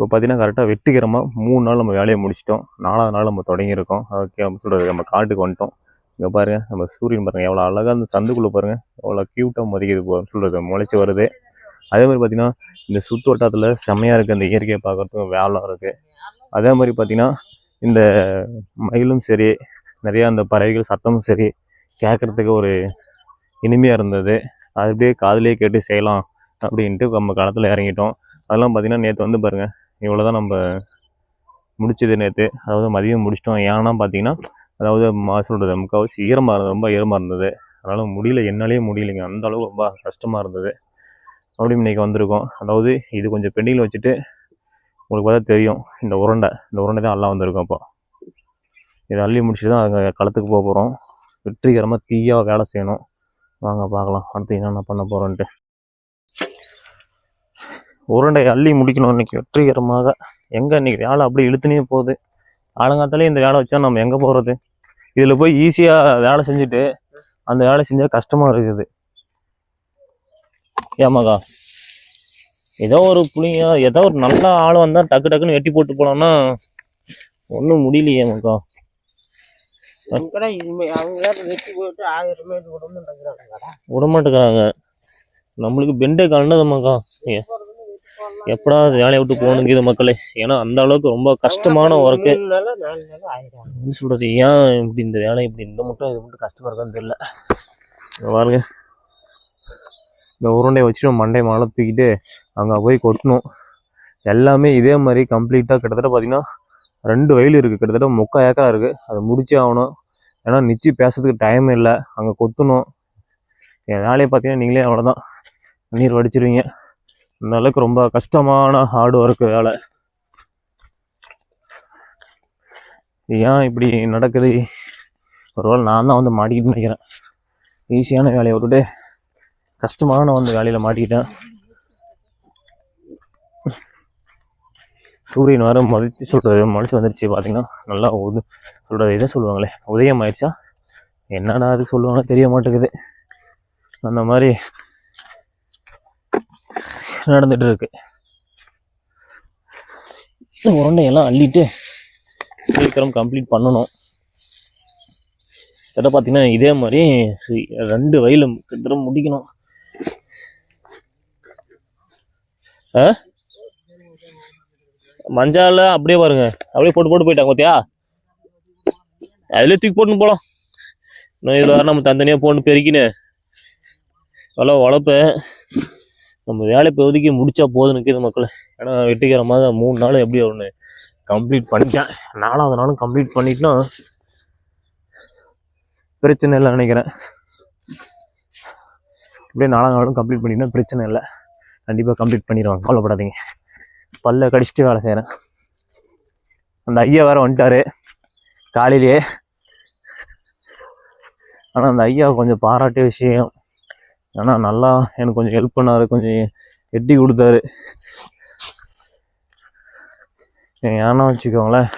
இப்போ பார்த்தீங்கன்னா கரெக்டாக வெற்றிகரமாக மூணு நாள் நம்ம வேலையை முடிச்சிட்டோம். நாலாவது நாள் நம்ம தொடங்கியிருக்கோம். ஓகே அப்படின்னு சொல்கிறது நம்ம காட்டுக்கு வந்துட்டோம். இங்கே பாருங்கள் நம்ம சூரியன் பாருங்க எவ்வளோ அழகாக அந்த சந்துக்குள்ளே பாருங்கள் எவ்வளோ க்யூட்டாக மதிக்குது போ சொல்கிறது முளைச்சி வருது. அதே மாதிரி பார்த்தீங்கன்னா இந்த சுற்று வட்டாரத்தில் செம்மையாக இருக்குது அந்த இயற்கையை பார்க்குறதுக்கும் வேலை இருக்குது அதே மாதிரி பார்த்திங்கன்னா இந்த மயிலும் சரி நிறையா அந்த பறவைகள் சத்தமும் சரி கேட்குறதுக்கு ஒரு இனிமையாக இருந்தது. அது அப்படியே காதலே கேட்டு செய்யலாம் அப்படின்ட்டு நம்ம காலத்தில் இறங்கிட்டோம். அதெல்லாம் பார்த்தீங்கன்னா நேற்று வந்து பாருங்கள் இவ்வளோ தான் நம்ம முடிச்சது நேற்று அதாவது மதியம் முடிச்சிட்டோம். ஏன்னா பார்த்தீங்கன்னா அதாவது மாசோட முக்கால்வாசி ஈரமாக இருந்தது. ரொம்ப ஈரமாக இருந்தது. அதனால் முடியல. என்னாலேயே முடியலைங்க. அந்த அளவு ரொம்ப கஷ்டமாக இருந்தது. மறுபடியும் இன்றைக்கி வந்திருக்கோம். அதாவது இது கொஞ்சம் பெண்டிங்கில் வச்சுட்டு உங்களுக்கு பார்த்தா தெரியும். இந்த உருண்டை. இந்த உருண்டை தான் எல்லாம் வந்திருக்கோம் அப்போ இதை அள்ளி முடிச்சுட்டு தான் அங்கே களத்துக்கு போக போகிறோம் வெற்றிகரமாக தீயாக வேலை செய்யணும். வாங்க பார்க்கலாம். அடுத்து என்னென்ன பண்ண போகிறோன்ட்டு உருண்டை அள்ளி முடிக்கணும் இன்னைக்கு வெற்றிகரமாக. எங்கே இன்னைக்கு வேலை அப்படியே இழுத்துனே போகுது. ஆலங்காத்தாலே இந்த வேலை வச்சா நம்ம எங்கே போகிறது இதில் போய் ஈஸியாக வேலை செஞ்சுட்டு அந்த வேலை செஞ்சால் கஷ்டமாக இருக்குது. ஏமாக்கா ஏதோ ஒரு புளிங்க ஏதோ ஒரு நல்ல ஆள் வந்தால் டக்கு டக்குன்னு வெட்டி போட்டு போனோம்னா ஒன்றும் முடியலையே மக்கா விட மாட்டேங்கிறாங்க. நம்மளுக்கு பெண்டே கலந்ததுமாக்கா எப்படா வேலையை விட்டு போகணுங்க இது மக்களே. ஏன்னா அந்த அளவுக்கு ரொம்ப கஷ்டமான ஒர்க்கு என்ன சொல்றது? ஏன் இப்படி இந்த வேலை இப்படி இந்த மட்டும் இது மட்டும் கஷ்டமா இருக்கான்னு தெரியல. பாருங்க. இந்த உருண்டையை வச்சுட்டு மண்டை மலை தூக்கிட்டு அங்கே போய் கொட்டணும். எல்லாமே இதே மாதிரி கம்ப்ளீட்டாக கிட்டத்தட்ட பார்த்தீங்கன்னா ரெண்டு வயல் இருக்குது கிட்டத்தட்ட முக்கால் ஏக்கரா இருக்குது அதை முடிச்சே ஆகணும். ஏன்னா நிச்சு பேசுறதுக்கு டைம் இல்லை. அங்கே கொத்தணும் என் வேலையை பார்த்தீங்கன்னா நீங்களே அவ்வளோதான் நீர் வடிச்சிருவீங்க. அந்த அளவுக்கு ரொம்ப கஷ்டமான ஹார்ட் ஒர்க்கு வேலை. ஏன் இப்படி நடக்குது? ஒருவேளை நான் தான் வந்து மாட்டிக்கிட்டு நினைக்கிறேன். ஈஸியான வேலையை விட்டுட்டு கஷ்டமான வந்து வேலையில் மாட்டிக்கிட்டேன். சூரியன் வர மதித்து சொல்கிறது மலைச்சு வந்துருச்சு பார்த்தீங்கன்னா நல்லா உது சொல்கிறது இதை சொல்லுவாங்களே. உதயம் ஆயிடுச்சா? என்னடா அதுக்கு சொல்லுவாங்களோ தெரிய மாட்டேங்குது. அந்த மாதிரி நடந்துகிட்டு இருக்கு இந்த உருண்டையெல்லாம் அள்ளிட்டு சீக்கிரம் கம்ப்ளீட் பண்ணணும். கிட்ட பார்த்தீங்கன்னா இதே மாதிரி ரெண்டு வயலு கிட்ட முடிக்கணும். ஆ? மஞ்சால அப்படியே பாருங்க. அப்படியே போட்டு போட்டு போயிட்டாங்க பார்த்தியா அதுலேயே தூக்கி போட்டுன்னு போகலாம் இன்னும் இதில் வர நம்ம தனித்தனியாக போட்டு பெருக்கின்னு எவ்வளோ உழப்பேன். நம்ம வேலை இப்போதைக்கு முடிச்சா போதுன்னு இது மக்கள். ஏன்னா வெட்டிக்கிறமாக மூணு நாள் எப்படி ஒன்று கம்ப்ளீட் பண்ணிட்டேன். நாலாவது நாளும் கம்ப்ளீட் பண்ணிட்டுனா பிரச்சனை இல்லை நினைக்கிறேன். அப்படியே நாலாவது நாளும் கம்ப்ளீட் பண்ணிட்டா பிரச்சனை இல்லை. கண்டிப்பாக கம்ப்ளீட் பண்ணிடுவாங்க. கவலைப்படாதீங்க. பல்ல கடிச்சிட்டு வேலை செய்கிறேன் அந்த ஐயா வேறு வந்துட்டாரு. காலையிலேயே. ஆனால் அந்த ஐயா கொஞ்சம் பாராட்டிய விஷயம். ஏன்னா நல்லா எனக்கு கொஞ்சம் ஹெல்ப் பண்ணாரு கொஞ்சம் எட்டி கொடுத்தாரு. ஏன்னா வச்சுக்கோங்களேன்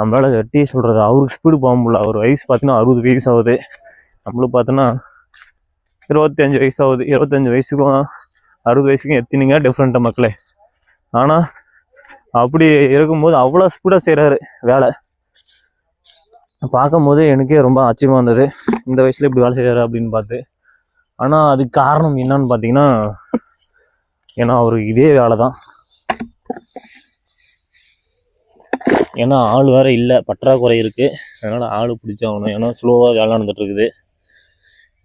நம்மளால எட்டி சொல்கிறது அவருக்கு ஸ்பீடு போக முடியல. அவர் வயசு பார்த்தீங்கன்னா அறுபது வயசு ஆகுது. நம்மளும் பார்த்தோன்னா இருபத்தஞ்சு வயசு ஆகுது. இருபத்தஞ்சு வயசுக்கும் அறுபது வயசுக்கும் எத்தினிங்க டிஃப்ரெண்ட்டாக மக்களே. ஆனால் அப்படி இருக்கும்போது அவ்வளோ ஸ்பீடாக செய்கிறாரு வேலை. பார்க்கும்போது எனக்கே ரொம்ப ஆச்சரியமாக இருந்தது. இந்த வயசில் இப்படி வேலை செய்கிறாரு அப்படின்னு பார்த்து. ஆனால் அதுக்கு காரணம் என்னன்னு பார்த்தீங்கன்னா ஏன்னா அவருக்கு இதே வேலை தான் ஏன்னா ஆள் வேறு இல்லை. பற்றாக்குறை இருக்குது அதனால் ஆள் பிடிச்சாகணும் ஏன்னா ஸ்லோவாக வேலை நடந்துட்டு இருக்குது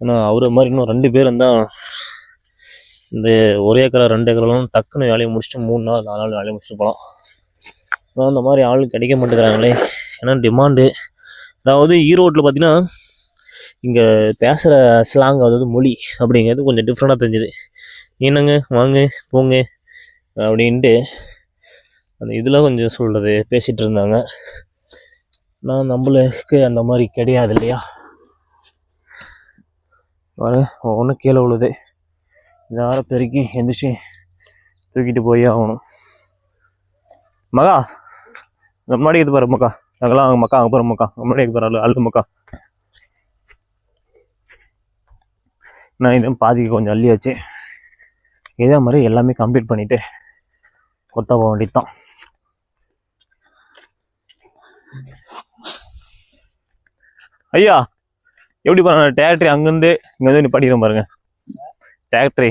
ஏன்னா அவரை மாதிரி இன்னும் ரெண்டு பேர் இருந்தால் இந்த ஒரே ஏக்கரா ரெண்டு ஏக்கரெலாம் டக்குன்னு வேலையை முடிச்சுட்டு மூணு நாள் நாலு நாள் வேலையை முடிச்சுட்டு போகலாம் ஆனால் அந்த மாதிரி ஆள் கிடைக்க மாட்டேங்கிறாங்களே. ஏன்னா டிமாண்டு அதாவது ஈரோட்டில் பார்த்தீங்கன்னா இங்கே பேசுகிற ஸ்லாங் அதாவது மொழி அப்படிங்கிறது கொஞ்சம் டிஃப்ரெண்ட்டாக தெரிஞ்சுது. என்னங்க வாங்க போங்க அப்படின்ட்டு அந்த இதில் கொஞ்சம் சொல்கிறது பேசிகிட்டு இருந்தாங்க. நான் நம்மளுக்கு அந்த மாதிரி கிடையாது இல்லையா? வர ஒன்றும் கீழே விழுது. இதார பெருக்கி எந்திரிச்சு தூக்கிட்டு போய் ஆகணும். மகா முன்னாடி இது பாரு மக்கா அங்கெல்லாம் அங்கே மக்கா அங்கே போகிற மக்கா முன்னாடி இது பாரு அழுது மக்கா நான் இதுவும் பாதிக்கு கொஞ்சம் அள்ளியாச்சு. இதே மாதிரி எல்லாமே கம்ப்ளீட் பண்ணிவிட்டு கொத்த போக வேண்டியதுதான். ஐயா எப்படி பாருங்க டேரக்டரி அங்கேருந்து இங்கே வந்து படிக்கிறேன் பாருங்க. டேரக்டரி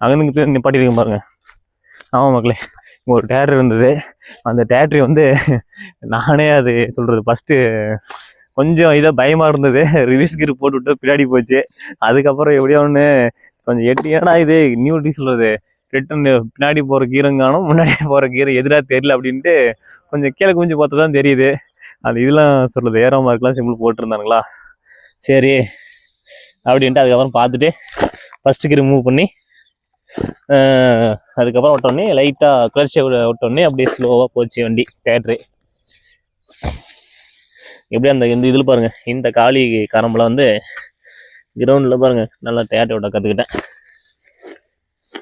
அங்கேருந்து இங்கே படிக்கிறேன் பாருங்க. ஆமாம் மக்களே இங்கே ஒரு டேரக்டர் இருந்தது. அந்த டேரக்டரி வந்து நானே அது சொல்கிறது ஃபஸ்ட்டு கொஞ்சம் இதாக பயமாக இருந்தது. ரிவீஸ் கிரு போட்டு விட்டு பின்னாடி போச்சு. அதுக்கப்புறம் எப்படியோ ஒன்று கொஞ்சம் எட்டு ஏடா இது? நியூ எப்படி சொல்கிறது ரிட்டன் பின்னாடி போகிற கீரங்கானும் முன்னாடி போகிற கீரை எதிராக தெரியல அப்படின்ட்டு கொஞ்சம் கீழே குஞ்சு பார்த்தா தான் தெரியுது. அது இதெல்லாம் சொல்கிறது ஏரோ மார்க்லாம் சிம்பிள் போட்டிருந்தானுங்களா? சரி. அப்படின்ட்டு அதுக்கப்புறம் பார்த்துட்டு ஃபஸ்ட்டு கீரை மூவ் பண்ணி அதுக்கப்புறம் விட்டோடனே லைட்டாக கிளர்ச்சியை விட்டோடனே அப்படியே ஸ்லோவாக போச்சு வண்டி தேட்ரு எப்படி அந்த இந்த இதில் பாருங்கள் இந்த காளி கரம்பில் வந்து கிரவுண்டில் பாருங்கள் நல்லா தேட்டர் விட கற்றுக்கிட்டேன்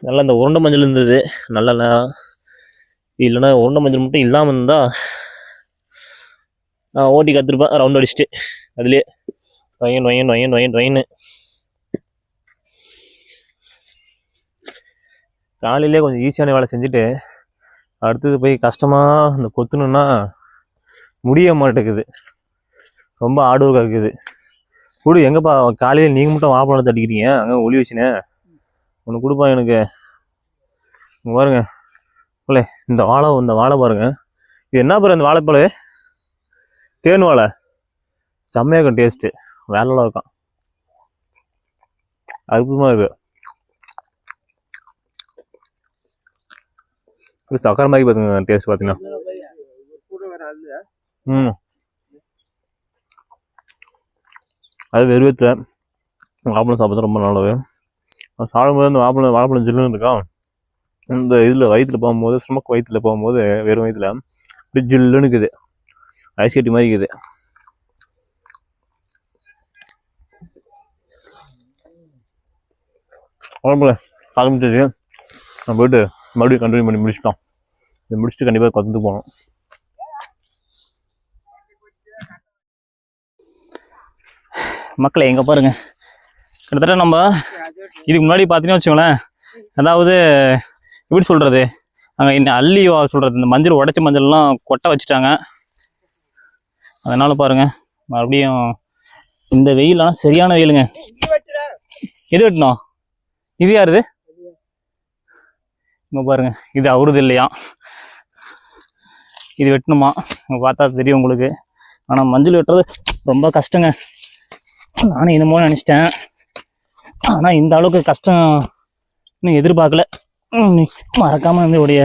நல்லா இந்த உருண்டை மஞ்சள் இருந்தது. நல்லா இல்லைன்னா உருண்டை மஞ்சள் மட்டும் இல்லாமல் இருந்தால் நான் ஓட்டி கற்றுருப்பேன் ரவுண்ட் அடிச்சுட்டு. அதுலேயே நொயன் நொயன் நொயன் நொயன் நொயன்னு காலையிலே கொஞ்சம் ஈஸியான வேலை செஞ்சுட்டு அடுத்தது போய் கஷ்டமாக இந்த கொத்தணுன்னா முடிய மாட்டேங்குது. ரொம்ப ஆர்டர் இருக்குது கொடு எங்கப்பா காலையில் நீங்கள் மட்டும் வாழைப்பழத்தை அடிக்கிறீங்க? அங்கே ஒளி வச்சுனே. ஒன்று கொடுப்பா எனக்கு. பாருங்க. இல்லை இந்த வாழை இந்த வாழை பாருங்க. இது என்ன பாரு இந்த வாழைப்பழம் தேன் வாழை. செம்மையாக இருக்கும் டேஸ்ட்டு வேலைலாம் இருக்கும். அற்புதமாக இருக்கு. இது சக்கரை மாதிரி பார்த்துங்க டேஸ்ட் பார்த்தீங்கன்னா ம். அது வெறுவத்தில் வாழைப்பழம் சாப்பிட்றது ரொம்ப நல்லது. சாப்பிடும்போது அந்த வாழைப்பழம் வாழைப்பழம் ஜில்லுன்னு இருக்கா? இந்த இதில் வயிற்றில் போகும்போது ஸ்டொமக் வயிற்றுல போகும்போது வெறும் வயிற்றில் அப்படி ஜில்லுன்னு இருக்குது. ஐஸ் கட்டி மாதிரி இருக்குது. உடம்புல ஆரம்பிச்சது நான் போயிட்டு மறுபடியும் கண்டினியூ பண்ணி முடிச்சிட்டோம் இதை முடிச்சுட்டு கண்டிப்பாக கொத்துட்டு போகணும். மக்களை எங்கே பாருங்க. கிட்டத்தட்ட நம்ம இதுக்கு முன்னாடி பார்த்தீங்கன்னா வச்சுக்கோங்களேன் அதாவது எப்படி சொல்கிறது அங்கே இன்னும் அள்ளி சொல்கிறது இந்த மஞ்சள் உடைச்ச மஞ்சள்லாம் கொட்டை வச்சுட்டாங்க. அதனால் பாருங்கள் மறுபடியும் இந்த வெயிலாம் சரியான வெயிலுங்க. எது வெட்டணும் இது யாருது? இங்கே பாருங்கள் இது அவருது இல்லையா? இது வெட்டணுமா பார்த்தா தெரியும் உங்களுக்கு. ஆனால் மஞ்சள் வெட்டுறது ரொம்ப கஷ்டங்க. நானும் என்னமோ நினச்சிட்டேன். ஆனால் இந்த அளவுக்கு கஷ்டம் இன்னும் எதிர்பார்க்கல. மறக்காமல் வந்து இதோடைய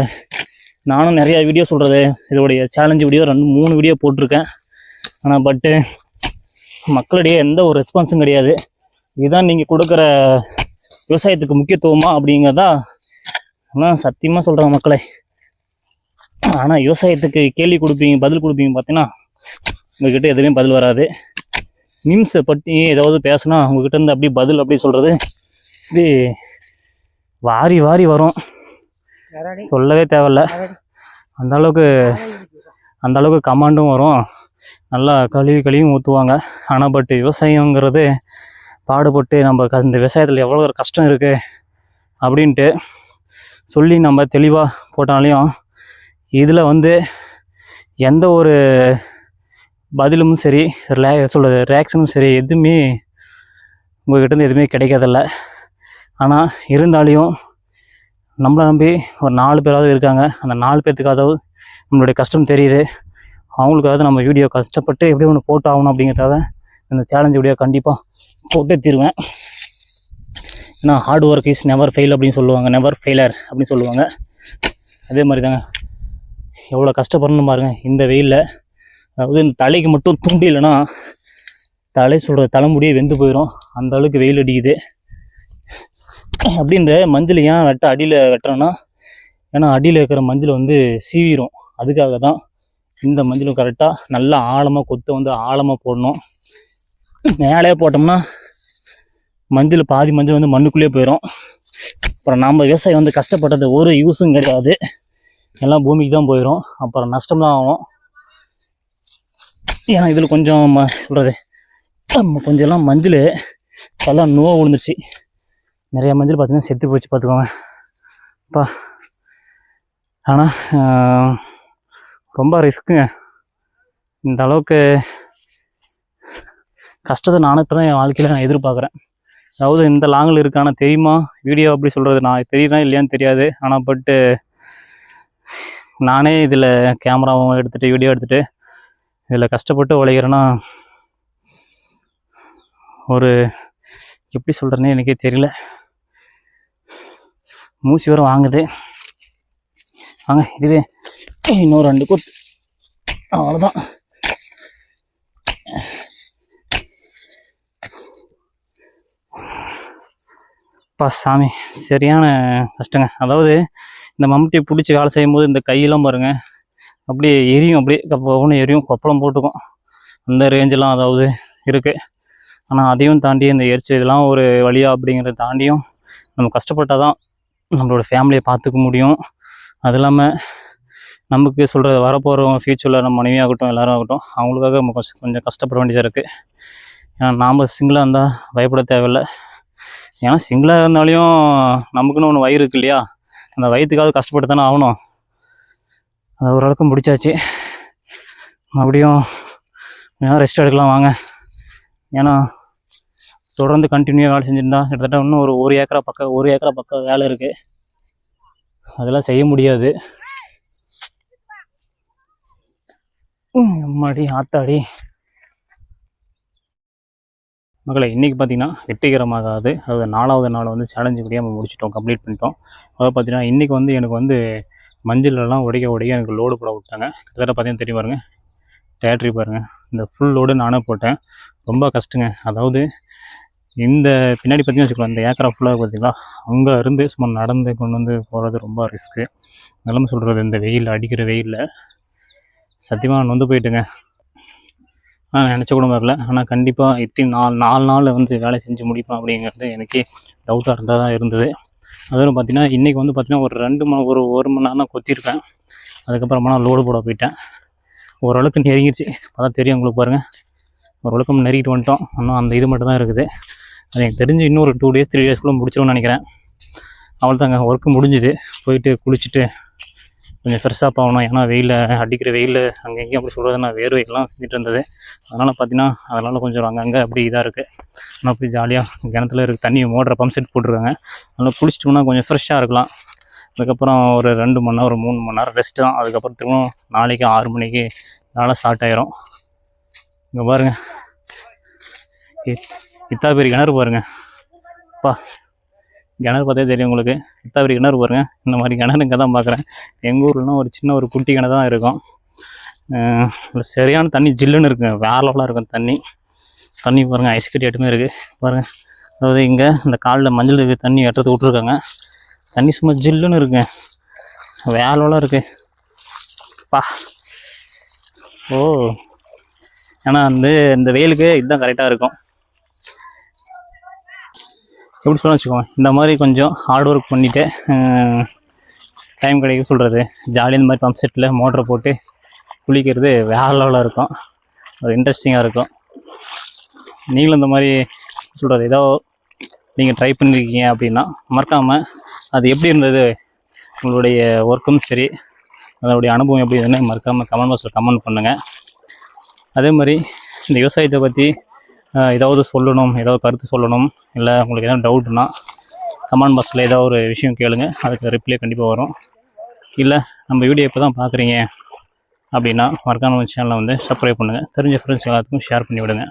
நானும் நிறைய வீடியோ சொல்கிறது இதோடைய சேலஞ்சு வீடியோ ரெண்டு மூணு வீடியோ போட்டிருக்கேன். ஆனால் பட்டு மக்களிடையே எந்த ஒரு ரெஸ்பான்ஸும் கிடையாது. இதுதான் நீங்கள் கொடுக்குற விவசாயத்துக்கு முக்கியத்துவமா அப்படிங்கிறதா ஆனால் சத்தியமாக சொல்கிறாங்க மக்களை. ஆனால் விவசாயத்துக்கு கேள்வி கொடுப்பீங்க பதில் கொடுப்பீங்க பார்த்தீங்கன்னா உங்ககிட்ட எதுவுமே பதில் வராது. நிம்ஸை பற்றி ஏதாவது பேசினா உங்ககிட்ட இருந்து அப்படியே பதில் அப்படி சொல்கிறது இது வாரி வாரி வரும். சொல்லவே தேவையில்ல. அந்த அளவுக்கு அந்த அளவுக்கு கமாண்டும் வரும். நல்லா கழுவி கழுவி ஊற்றுவாங்க ஆனால் பட் விவசாயங்கிறது பாடுபட்டு நம்ம க- இந்த விவசாயத்தில் எவ்வளோ ஒரு கஷ்டம் இருக்குது அப்படின்ட்டு சொல்லி நம்ம தெளிவாக போட்டாலையும் இதில் வந்து எந்த ஒரு பதிலும் சரி ரிலே சொல்கிறது ரியாக்ஷனும் சரி எதுவுமே உங்கள்கிட்டருந்து எதுவுமே கிடைக்காதில்ல. ஆனால் இருந்தாலையும் நம்மளை நம்பி ஒரு நாலு பேராவது இருக்காங்க. அந்த நாலு பேர்த்துக்காவது நம்மளுடைய கஷ்டம் தெரியுது. அவங்களுக்காவது நம்ம வீடியோ கஷ்டப்பட்டு எப்படி ஒன்று போட்டு ஆகணும் அப்படிங்கிறதால இந்த சேலஞ்ச் வீடியோ கண்டிப்பாக போட்டே தீருவேன். ஏன்னா hard work is never fail அப்படின்னு சொல்லுவாங்க. நெவர் ஃபெயிலர் அப்படின்னு சொல்லுவாங்க. அதே மாதிரி தாங்க எவ்வளோ கஷ்டப்படணும் பாருங்கள் இந்த வெயிலில் அதாவது இந்த தலைக்கு மட்டும் துண்டு இல்லைன்னா தலை சொல்கிற தலைமுடியே வெந்து போயிடும் அந்த அளவுக்கு வெயில் அடிக்குது. அப்படி இந்த மஞ்சள் ஏன் வெட்ட அடியில் வெட்டுறோன்னா ஏன்னா அடியில் இருக்கிற மஞ்சள் வந்து சீவிரும். அதுக்காக தான் இந்த மஞ்சளும் கரெக்டாக நல்லா ஆழமாக கொத்து வந்து ஆழமாக போடணும். மேலே போட்டோம்னா மஞ்சள் பாதி மஞ்சள் வந்து மண்ணுக்குள்ளேயே போயிடும் அப்புறம் நாம் விவசாயம் வந்து கஷ்டப்பட்டது ஒரு யூஸும் கிடையாது. எல்லாம் பூமிக்கு தான் போயிடும் அப்புறம் நஷ்டம் தான் ஆகும். ஏன்னா இதில் கொஞ்சம் ம- சொல்கிறது கொஞ்சம் எல்லாம் மஞ்சள் எல்லாம் நோவு விழுந்துருச்சு. நிறையா மஞ்சள் பார்த்தீங்கன்னா செத்து போச்சு பார்த்துக்கோங்க. அப்பா. ஆனால் ரொம்ப ரிஸ்க்குங்க. இந்த அளவுக்கு கஷ்டத்தை நானும் இப்போ தான் என் வாழ்க்கையில் நான் எதிர்பார்க்குறேன். அதாவது இந்த லாங்கில் இருக்கான தெரியுமா? வீடியோ அப்படி சொல்கிறது நான் தெரியுதா இல்லையான்னு தெரியாது. ஆனால் பட்டு நானே இதில் கேமராவும் எடுத்துகிட்டு வீடியோ எடுத்துகிட்டு இதில் கஷ்டப்பட்டு உழைக்கிறேன்னா ஒரு எப்படி சொல்கிறேன்னு எனக்கே தெரியல. மூசி வர வாங்குது. வாங்க இதுவே இன்னும் ரெண்டு கொத்து அவ்வளோதான் பா சாமி சரியான கஷ்டங்க. அதாவது இந்த மம்முட்டியை பிடிச்சி வேலை செய்யும்போது இந்த கையெல்லாம் பாருங்கள் அப்படியே எரியும் அப்படியே கப்பன்னு எரியும். கொப்பளம் போட்டுக்கும். அந்த ரேஞ்செலாம் அதாவது இருக்குது ஆனால் அதையும் தாண்டி இந்த எரிச்சல் இதெல்லாம் ஒரு வழியா அப்படிங்கிறத தாண்டியும் நம்ம கஷ்டப்பட்டால் தான் நம்மளோட ஃபேமிலியை பார்த்துக்க முடியும். அது இல்லாமல் நமக்கு சொல்கிறது வரப்போகிறவங்க ஃப்யூச்சரில் நம்ம மனைவியாகட்டும் எல்லாரும் ஆகட்டும் அவங்களுக்காக நம்ம கொஞ்சம் கொஞ்சம் கஷ்டப்பட வேண்டியதாக இருக்குது ஏன்னா நாம் சிங்கிளாக இருந்தால் பயப்பட தேவையில்லை. ஏன்னா சிங்கிளாக இருந்தாலையும் நமக்குன்னு ஒன்று வயிறு இருக்கு இல்லையா? அந்த வயிற்றுக்காவது கஷ்டப்பட்டு தானே ஆகணும். அது ஓரளவுக்கு முடிச்சாச்சு. மறுபடியும் ரெஸ்ட் எடுக்கலாம் வாங்க. ஏன்னா தொடர்ந்து கண்டினியூவாக வேலை செஞ்சுருந்தா கிட்டத்தட்ட இன்னும் ஒரு ஒரு ஏக்கரா பக்கம் ஒரு ஏக்கரா பக்கம் வேலை இருக்குது அதெல்லாம் செய்ய முடியாது. எம்மாடி அம்மாடி ஆத்தாடி. மக்களை இன்றைக்கி பார்த்தீங்கன்னா வெற்றிகரமாகாது. அது நாலாவது நாள் வந்து சேலஞ்சு கூடிய நம்ம முடிச்சிட்டோம் கம்ப்ளீட் பண்ணிட்டோம். அதாவது பார்த்தீங்கன்னா இன்றைக்கி வந்து எனக்கு வந்து மஞ்சள்லாம் உடைக்க உடைக்க எனக்கு லோடு போட விட்டாங்க. கிட்டத்தட்ட பார்த்தீங்கன்னா தெரியும் பாருங்கள் டேட்ரி பாருங்கள் இந்த ஃபுல் லோடு நானே போட்டேன். ரொம்ப கஷ்டங்க. அதாவது இந்த பின்னாடி பார்த்தீங்கன்னா வச்சுக்கலாம் இந்த ஏக்கரா ஃபுல்லாக பார்த்தீங்களா அங்கே இருந்து சும்மா நடந்து கொண்டு வந்து போகிறது ரொம்ப ரிஸ்க்கு நிலம சொல்கிறது இந்த வெயில் அடிக்கிற வெயிலில். சத்தியமாக நான் வந்து போயிட்டுங்க. நான் நினச்ச கூட வரல. ஆனால் கண்டிப்பாக இத்தனை நாலு நாலு நாளில் வந்து வேலை செஞ்சு முடிப்பேன் அப்படிங்கிறது எனக்கே டவுட்டாக இருந்தால் தான் இருந்தது. அதுவும் பார்த்தீங்கன்னா இன்றைக்கி வந்து பார்த்தீங்கன்னா ஒரு ரெண்டு மணி ஒரு ஒரு மணி நேரம் தான் கொத்திருப்பேன். அதுக்கப்புறமா நான் லோடு போட போயிட்டேன். ஓரளவுக்கு நெருங்கிடுச்சு அதான் தெரியும் உங்களுக்கு பாருங்கள் ஓரளவுக்கு நம்ம நெருங்கிட்டு வந்துட்டோம். இன்னும் அந்த இது மட்டும் தான் இருக்குது. அது எனக்கு தெரிஞ்சு இன்னும் ஒரு டூ டேஸ் த்ரீ டேஸ்க்குள்ளே முடிச்சிடும்னு நினைக்கிறேன். அவ்வளோதாங்க ஒர்க்கு முடிஞ்சுது. போயிட்டு குளிச்சுட்டு கொஞ்சம் ஃப்ரெஷ்ஷாக போகணும் ஏன்னா வெயிலில் அடிக்கிற வெயில் அங்கே எங்கேயும் அப்படி சொல்கிறது நான் வேர்வை எல்லாம் செஞ்சுட்டு இருந்தது. அதனால் பார்த்தீங்கன்னா அதனால் கொஞ்சம் அங்கங்கே அப்படி இதாக இருக்குது ஆனால் அப்படி ஜாலியாக கிணத்துல இருக்க தண்ணி மோட்ரு பம்ப் செட் போட்டிருக்காங்க. அதனால் குளிச்சிட்டோம்னா கொஞ்சம் ஃப்ரெஷ்ஷாக இருக்கலாம். அதுக்கப்புறம் ஒரு ரெண்டு மணி நேரம் ஒரு மூணு மணி நேரம் ரெஸ்ட் தான். அதுக்கப்புறம் திரும்பவும் நாளைக்கு ஆறு மணிக்கு வேலை ஸ்டார்ட் ஆயிரும். இங்கே பாருங்கள் இத்தா பெரிய கிணறு பாருங்க. அப்பா கிணறு பார்த்தே தெரியும் உங்களுக்கு. இத்தா கிணறு பாருங்கள் இந்த மாதிரி கிணறு இங்கே தான் பார்க்குறேன் எங்கள் ஊர்லாம் ஒரு சின்ன ஒரு குட்டி கிணறு தான் இருக்கும். சரியான தண்ணி ஜில்லுன்னு இருக்குங்க வேற லெவலாக இருக்கும் தண்ணி. தண்ணி பாருங்கள் ஐஸ் கட்டி எட்டுமே இருக்குது பாருங்கள் அதாவது இங்கே இந்த காலில் மஞ்சள் இருக்கு தண்ணி வெட்டுறது விட்ருக்காங்க தண்ணி சும்மா ஜில்லுன்னு இருக்குங்க வேற லெவலாக இருக்குது பா. ஓ. ஏன்னா வந்து இந்த வெயிலுக்கு இதுதான் கரெக்டாக இருக்கும். எப்படி சொல்ல வச்சுக்கோங்க. இந்த மாதிரி கொஞ்சம் ஹார்ட் ஒர்க் பண்ணிவிட்டு டைம் கிடைக்க சொல்கிறது ஜாலியாக இந்த மாதிரி பம்ப் செட்டில் மோட்டரை போட்டு குளிக்கிறது வேற லெவலாக இருக்கும். ஒரு இன்ட்ரெஸ்டிங்காக இருக்கும். நீங்களும் இந்த மாதிரி சொல்கிறது ஏதோ நீங்கள் ட்ரை பண்ணியிருக்கீங்க அப்படின்னா மறக்காமல் அது எப்படி இருந்தது உங்களுடைய ஒர்க்கும் சரி அதனுடைய அனுபவம் எப்படி இருந்ததுன்னு மறக்காமல் கமெண்ட் பாக்ஸில் கமெண்ட் பண்ணுங்கள் அதே மாதிரி இந்த விவசாயத்தை பற்றி ஏதாவது சொல்லணும் ஏதாவது கருத்து சொல்லணும் இல்லை உங்களுக்கு ஏதாவது டவுட்னா கமெண்ட் பாக்ஸில் ஏதாவது ஒரு விஷயம் கேளுங்க. அதுக்கு ரிப்ளை கண்டிப்பாக வரும். இல்லை நம்ம வீடியோ இப்போ தான் பார்க்குறீங்க அப்படின்னா மறக்காம சேனலை வந்து சப்ஸ்கிரைப் பண்ணுங்கள் தெரிஞ்ச ஃப்ரெண்ட்ஸ் எல்லாத்துக்கும் ஷேர் பண்ணி விடுங்க